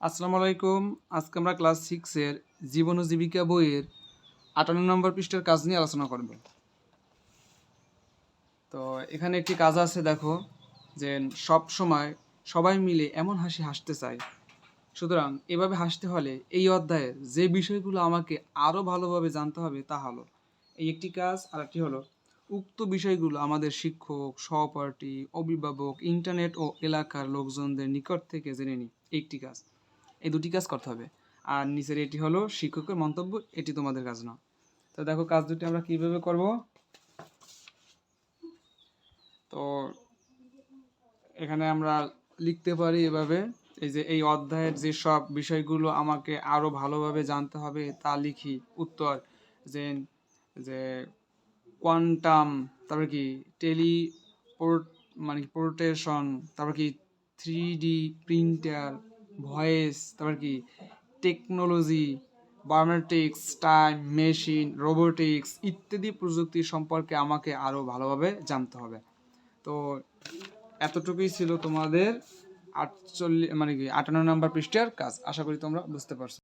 আসসালামু আলাইকুম। আজকে আমরা ক্লাস সিক্সের জীবন ও জীবিকা বইয়ের আটান্ন নম্বর পৃষ্ঠার কাজ নিয়ে আলোচনা করব। তো এখানে একটি কাজ আছে, দেখো, যে সব সময় সবাই মিলে এমন হাসি হাসতে চায়। সুতরাং এভাবে হাসতে হলে এই অধ্যায়ের যে বিষয়গুলো আমাকে আরও ভালোভাবে জানতে হবে তা হলো, এই একটি কাজ আর একটি হলো উক্ত বিষয়গুলো আমাদের শিক্ষক, সহপাঠী, অভিভাবক ইন্টারনেট ও এলাকার লোকজনদের নিকট থেকে জেনে নিই। একটি কাজ এই দুটি কাজ করতে হবে। আর নিচের এটি হলো শিক্ষকের মন্তব্য, এটি তোমাদের কাজ না তো দেখো কাজ দুটি আমরা কীভাবে করব? তো এখানে আমরা লিখতে পারি এভাবে, এই যে এই অধ্যায়ের যে সব বিষয়গুলো আমাকে আরও ভালোভাবে জানতে হবে, তা লিখি। উত্তর, যে যে কোয়ান্টাম, তারপর কি, টেলিপোর্ট মানে পোর্টেশন, তারপর কি থ্রি ডি প্রিন্টার ভয়েস, তারপর কি? Technology, biometrics, time, machine, robotics ইত্যাদি প্রযুক্তি সম্পর্কে আমাকে আরও ভালোভাবে জানতে হবে। তো এতটুকুই ছিল তোমাদের আটচল্লিশ মানে কি, আটান্ন নম্বর পৃষ্ঠার কাজ। আশা করি তোমরা বুঝতে পারছ।